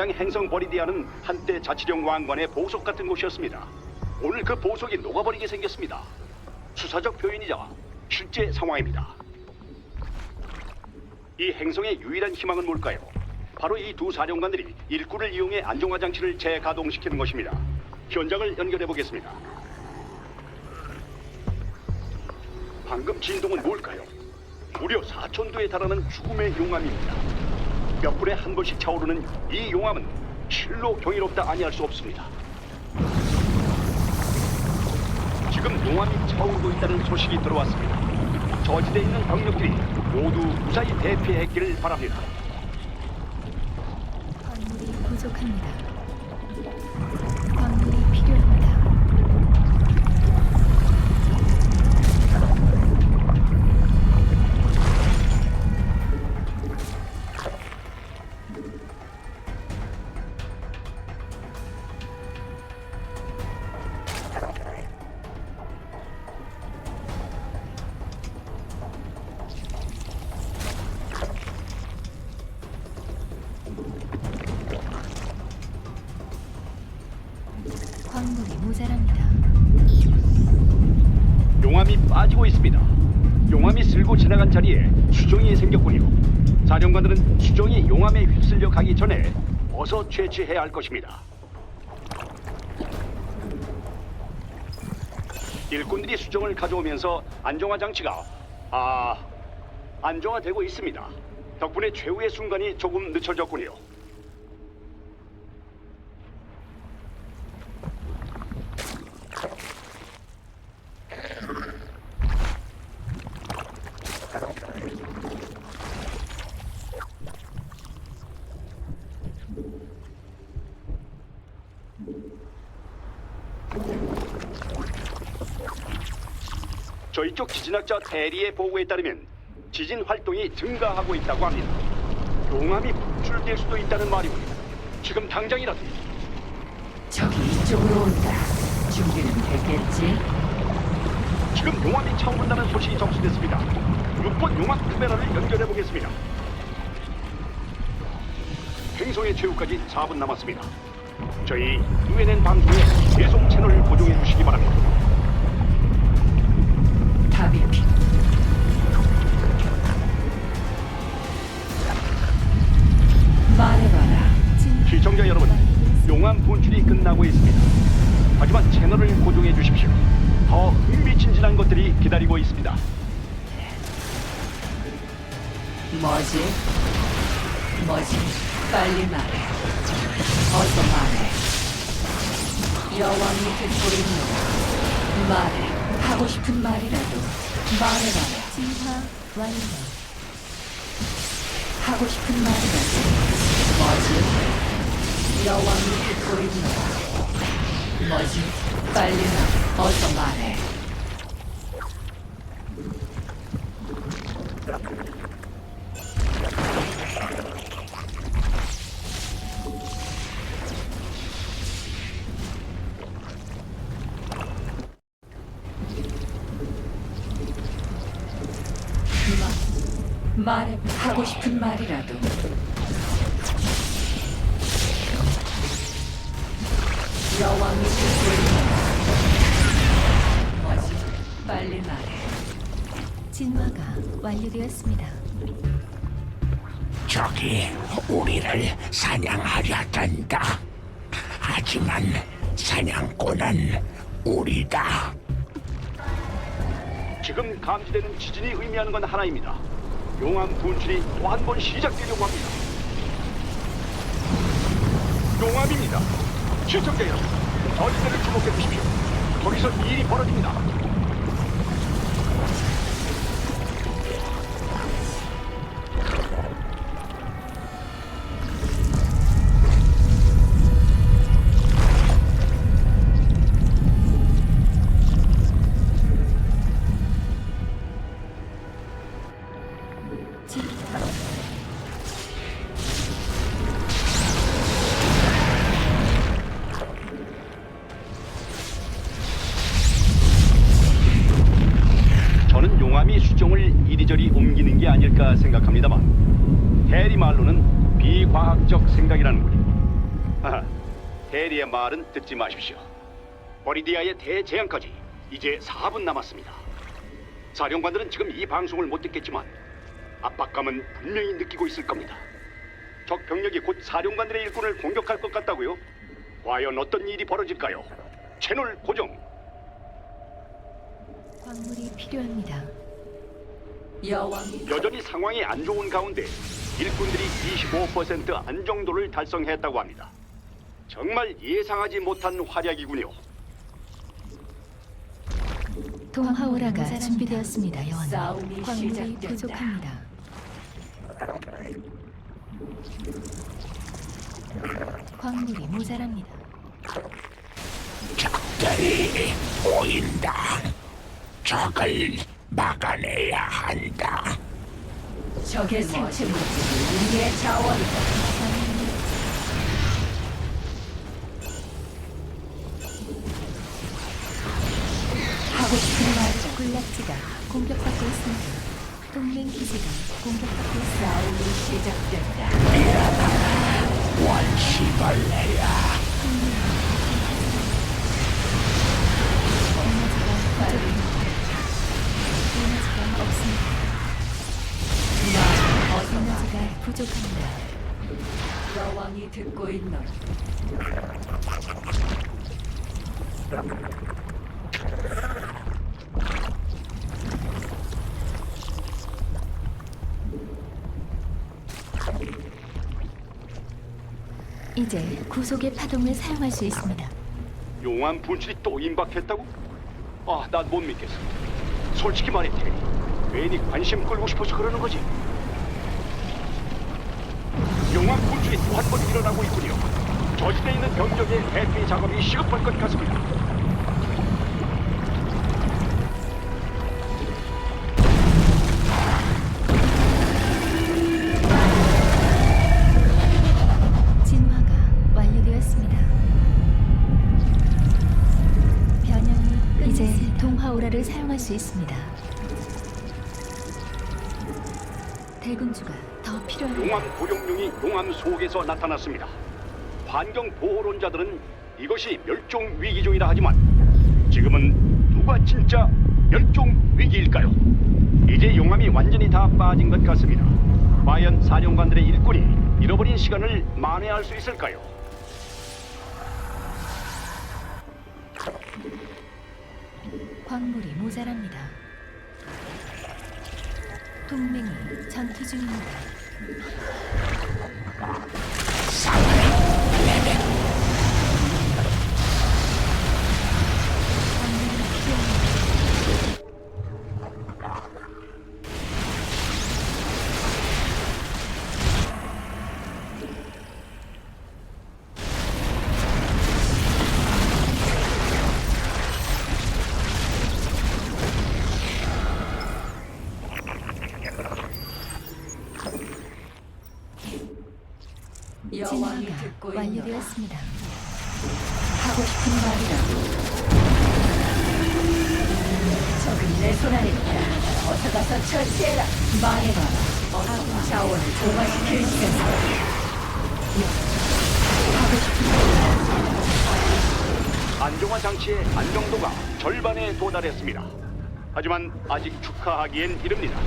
휴양 행성 버리디아는 한때 자치령 왕관의 보석 같은 곳이었습니다. 오늘 그 보석이 녹아버리게 생겼습니다. 수사적 표현이자 실제 상황입니다. 이 행성의 유일한 희망은 뭘까요? 바로 이 두 사령관들이 일꾼을 이용해 안정화 장치를 재가동시키는 것입니다. 현장을 연결해 보겠습니다. 방금 진동은 뭘까요? 무려 4천도에 달하는 죽음의 용암입니다. 몇 분에 한 번씩 차오르는 이 용암은 실로 경이롭다 아니할 수 없습니다. 지금 용암이 차오르고 있다는 소식이 들어왔습니다. 저지대에 있는 병력들이 모두 무사히 대피했기를 바랍니다. 광물이 부족합니다. 빠지고 있습니다. 용암이 쓸고 지나간 자리에 수정이 생겼군요. 사령관들은 수정이 용암에 휩쓸려 가기 전에 어서 채취해야 할 것입니다. 일꾼들이 수정을 가져오면서 안정화 장치가 아 안정화되고 있습니다. 덕분에 최후의 순간이 조금 늦춰졌군요. 저희 쪽 지진학자 대리의 보고에 따르면 지진 활동이 증가하고 있다고 합니다. 용암이 분출될 수도 있다는 말이군요. 지금 당장이라도 저기 이쪽으로 온다. 준비는 됐겠지? 지금 용암이 차오른다는 소식이 접수됐습니다. 6번 용암 카메라를 연결해 보겠습니다. 행성의 최후까지 4분 남았습니다. 저희 UNN 방송에 계속 채널 고정해 주시기 바랍니다. 답이 필. 말해봐라. 진 시청자 여러분, 용암 분출이 끝나고 있습니다. 하지만 채널을 고정해 주십시오. 더 흥미진진한 것들이 기다리고 있습니다. 뭐지? 뭐지? 빨리 말해. 어서 말해. 여왕이 듣고 있노라. 말해. 하고 싶은 말이라도 말해봐라. 진화 완료. 하고 싶은 말이라도 뭐지? 여왕이 듣고 있노라. 뭐지? 빨리 말해. 어서 말해. 말해 하고 싶은 말이라도 여왕이 있노라. 뭐지? 빨리 말해. 진화가 완료되었습니다. 적이 우리를 사냥하려 든다. 하지만 사냥꾼은 우리다. 지금 감지되는 지진이 의미하는 건 하나입니다. 용암 분출이 또 한 번 시작되려고 합니다. 용암입니다. 시청자 여러분, 저지대를 주목해 주십시오. 거기서 일이 벌어집니다. 말은 듣지 마십시오. 버리디아의 대재앙까지 이제 4분 남았습니다. 사령관들은 지금 이 방송을 못 듣겠지만 압박감은 분명히 느끼고 있을 겁니다. 적 병력이 곧 사령관들의 일꾼을 공격할 것 같다고요? 과연 어떤 일이 벌어질까요? 채널 고정. 광물이 필요합니다. 여왕이 여전히 상황이 안 좋은 가운데 일꾼들이 25% 안정도를 달성했다고 합니다. 정말 예상하지 못한 활약이군요. 동화오라가 준비되었습니다. 여왕. 싸움이 광물이. 부족합니다. 광물이 모자랍니다. 적들이 보인다. 적을 막아내야 한다. 적의 생체 물질이 우리의 자원이다. 군락지가 공격받고 있습니다. 동맹 기지가 공격받고. 싸움이 시작된다. 원시벌레야. 에너 이제 구속의 파동을 사용할 수 있습니다. 용암 분출이 또 임박했다고? 아, 난 못 믿겠어. 솔직히 말해, 테리. 괜히 관심 끌고 싶어서 그러는 거지. 용암 분출이 또 한 번 일어나고 있군요. 저지대에 있는 병력의 대피 작업이 시급할 것 같습니다. 동화오라를 사용할 수 있습니다. 대군주가 더 필요합니다. 용암 고용룡이 용암 속에서 나타났습니다. 환경 보호론자들은 이것이 멸종 위기종이라 하지만 지금은 누가 진짜 멸종 위기일까요? 이제 용암이 완전히 다 빠진 것 같습니다. 과연 사령관들의 일꾼이 잃어버린 시간을 만회할 수 있을까요? 광물이 모자랍니다. 동맹이 전투 중입니다. 여왕이 진화가 듣고 있노라. 완료되었습니다. 하고 싶은 말이라도 적은 내 손 안에 있다 어서 가서 처치해라 말해봐라 어서 자원을 조화시킬 시간이다 하고 싶은 안정화 장치의 안정도가 절반에 도달했습니다. 하지만 아직 축하하기엔 이릅니다.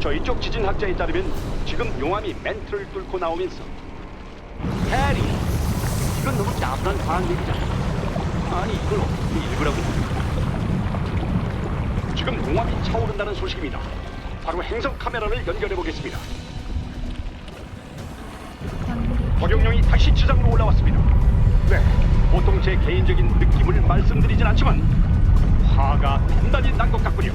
저희 쪽 지진학자에 따르면 지금 용암이 멘트를 뚫고 나오면서 해리 이건 너무 나분한 과학 얘기잖아. 아니 이걸 어떻게 읽으라고? 지금 용암이 차오른다는 소식입니다. 바로 행성 카메라를 연결해 보겠습니다. 버룡령이 다시 지상으로 올라왔습니다. 네, 보통 제 개인적인 느낌을 말씀드리진 않지만 화가 단단히 난 것 같군요.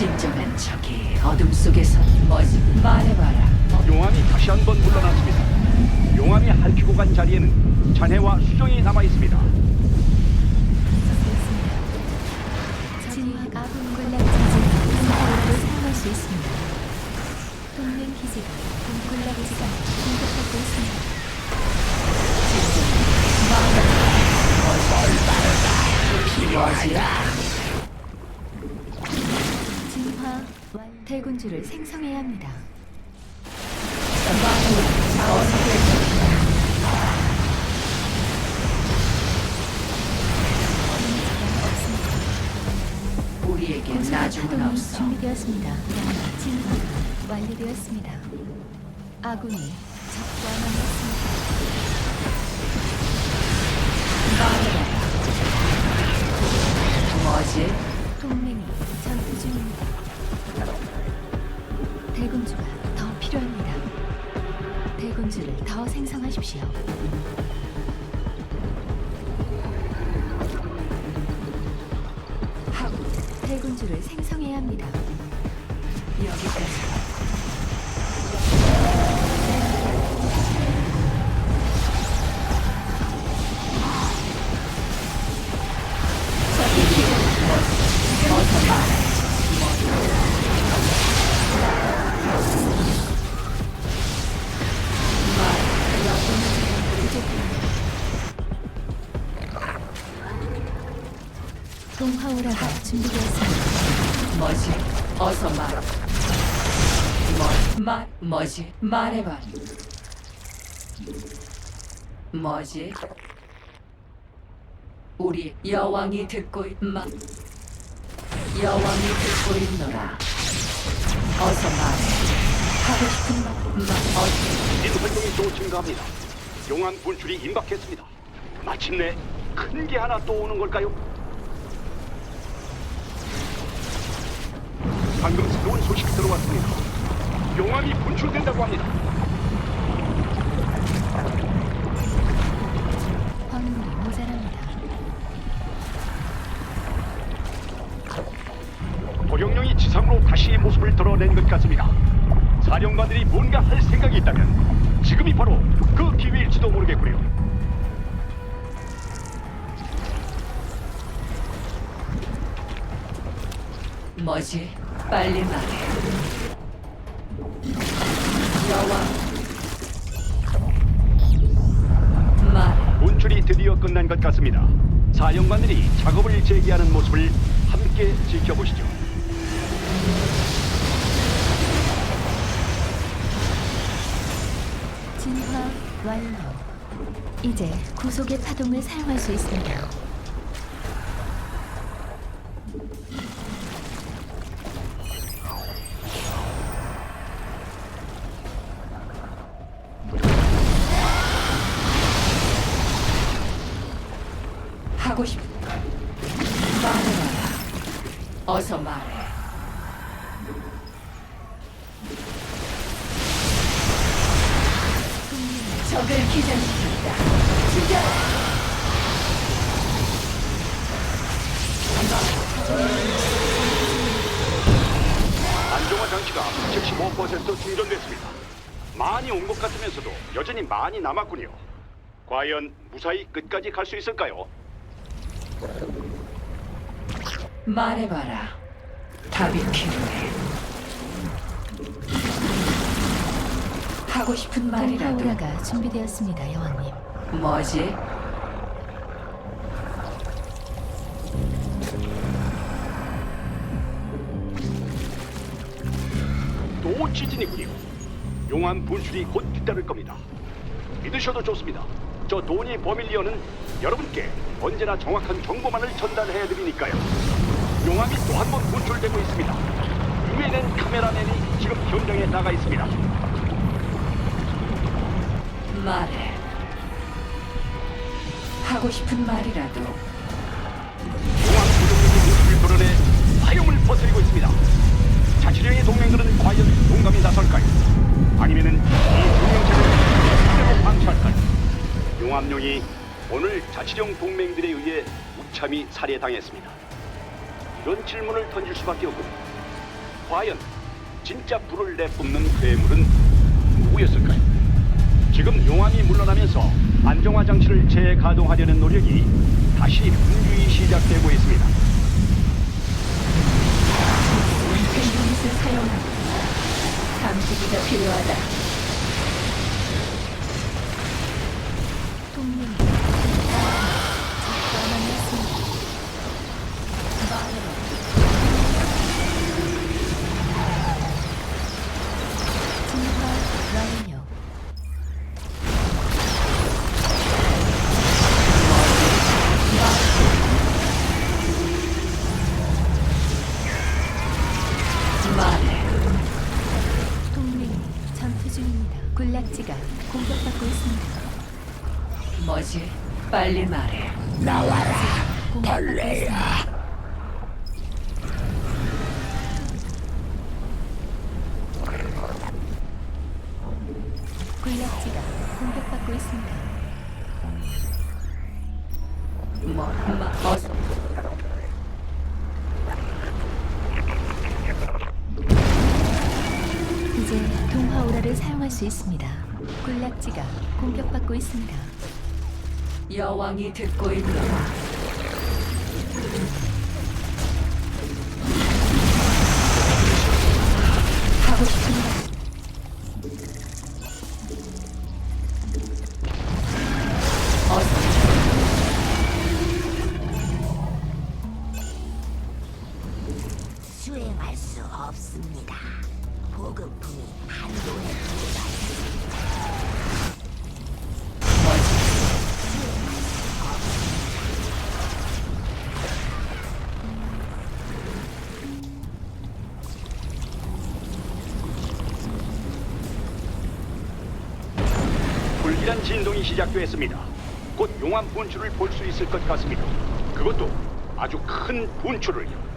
진정한 적이 어둠 속에서 뭐지? 말해봐라. 용암이 다시 한 번 물러났습니다. 용암이 핥히고 간 자리에는 잔해와 수정이 남아 있습니다. 진화 아군 군락 자체를 공격으로 사용할 수 있습니다. 동맹 기지가 군락 기지가 공격받고 있습니다. 진정한 말해봐라. 뭘 말해라. 필요하지 않아. 대군주를 생성해야 합니다. 우리에게 나중은 없어. 준비되었습니다. 완료되었습니다. 아군이 적과 만났습니다. 뭐지? 동맹이 전투 중입니다. 대군주가 더 필요합니다. 대군주를 더 생성하십시오. 하고 대군주를 생성해야 합니다. 여기까지. 동화오라가 준비되었습니다. 뭐지? 어서 말해. 뭐, 말, 뭐지? 말해봐. 뭐지? 우리 여왕이 듣고 있, 마, 여왕이 듣고 있노라. 어서 말해. 하고 싶은 말, 말, 어디? 인 활동이 또 증가합니다. 용암 분출이 임박했습니다. 마침내 큰 게 하나 또 오는 걸까요? 방금 새로운 소식이 들어왔습니다. 용암이 분출된다고 합니다. 광물이 모자랍니다. 도령령이 지상으로 다시 모습을 드러낸 것 같습니다. 사령관들이 뭔가 할 생각이 있다면 지금이 바로 그 기회일지도 모르겠고요. 뭐지? 빨리 말해. 여왕. 말. 분출이 드디어 끝난 것 같습니다. 사령관들이 작업을 재개하는 모습을 함께 지켜보시죠. 진화 완료. 이제 구속의 파동을 사용할 수 있습니다. 안정화 장치가 75% 충전됐습니다. 많이 온 것 같으면서도 여전히 많이 남았군요. 과연 무사히 끝까지 갈 수 있을까요? 말해봐라. 답이 필요해. 하고 싶은 말이라도 동화오라가 준비되었습니다, 여왕님. 뭐지? 또 지진이군요. 용암 분출이 곧 뒤따를 겁니다. 믿으셔도 좋습니다. 저 도니 버밀리어는 여러분께 언제나 정확한 정보만을 전달해 드리니까요. 용암이 또 한 번 분출되고 있습니다. 유엔엔 카메라맨이 지금 현장에 나가 있습니다. 말해. 하고 싶은 말이라도 용암 구조물이 모습을 드러내 화염을 퍼뜨리고 있습니다. 자치령의 동맹들은 과연 용감히 나설까요? 아니면은 이 동맹체를 그대로 방치할까요? 용암용이 오늘 자치령 동맹들에 의해 무참히 살해당했습니다. 이런 질문을 던질 수밖에 없군요. 과연 진짜 불을 내뿜는 괴물은 누구였을까요? 지금 용암이 물러나면서 안정화 장치를 재가동하려는 노력이 다시 분주히 시작되고 있습니다. 감지기가 필요하다. 빨리 말해. 나와라 벌레야. 군락지가 공격받고 있습니다. 뭐, 마, 어서. 이제 동화 오라를 사용할 수 있습니다. 군락지가 공격받고 있습니다. 여왕이 듣고 있노라. 불길한 진동이 시작됐습니다. 곧 용암 분출을 볼 수 있을 것 같습니다. 그것도 아주 큰 분출을요.